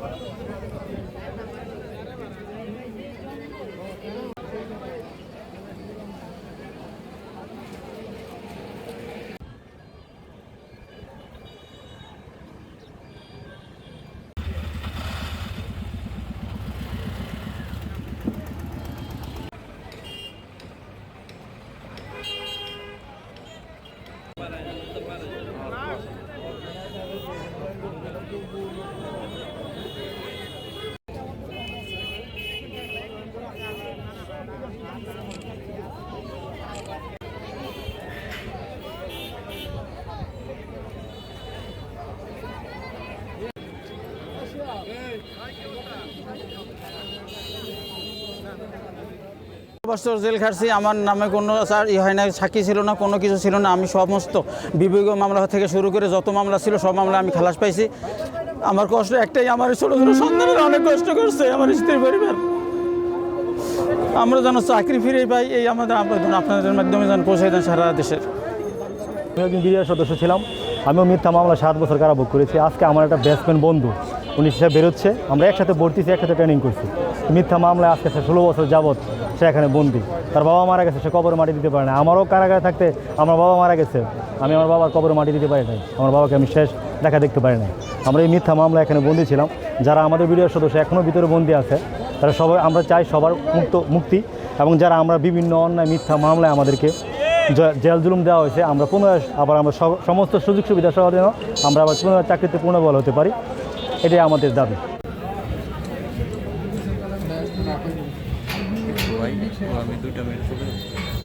Gracias. বছর jail খাটছি, আমার নামে কোনো স্যার ই হয় না, সাক্ষী ছিল না, কোনো কিছু ছিল না, আমি সমস্ত বিভাগীয় মামলা থেকে শুরু করে যত মামলা ছিল, সব মামলা আমি খালাস পাইছি। আমার কষ্ট একটাই, আমার ছোটো ছোটো সন্তানেরা অনেক কষ্ট করছে, আমার স্ত্রী পরিবার। আমরা যেন চাকরি ফিরে পাই, এই আমাদের আবেদন আপনাদের মাধ্যমে যেন পৌঁছে দেন সারা দেশের। আমি একজন বিডিআর সদস্য ছিলাম। আমিও মিথ্যা মামলা সাত বছর কারা কারাভোগ করেছি। আজকে আমার একটা ব্যাটসম্যান বন্ধু, উনি সে বেরোচ্ছে। আমরা একসাথে ভর্তিছি, একসাথে ট্রেনিং করছি। মিথ্যা মামলায় আজকে সে ষোলো বছর যাবৎ সে এখানে বন্দি। তার বাবা মারা গেছে, সে কবর মাটি দিতে পারে না আমারও কারাগারে থাকতে আমার বাবা মারা গেছে। আমি আমার বাবার কবর মাটি দিতে পারি নাই। আমার বাবাকে আমি শেষ দেখা দেখতে পারি নাই। আমরা এই মিথ্যা মামলা এখানে বন্দি ছিলাম। যারা আমাদের বিডিআর সদস্য এখনও ভিতরে বন্দি আছে তারা সবাই, আমরা চাই সবার মুক্ত, মুক্তি এবং যারা আমরা বিভিন্ন অন্যায়, মিথ্যা মামলায় আমাদেরকে জেল জুলুম দেওয়া হয়েছে, আমরা পুনরায় আবার আমরা সমস্ত সুযোগ সুবিধা সহ যেন আমরা আবার পুনরায় চাকরিতে পুনর্বল হতে পারি, এটাই আমাদের দাবি।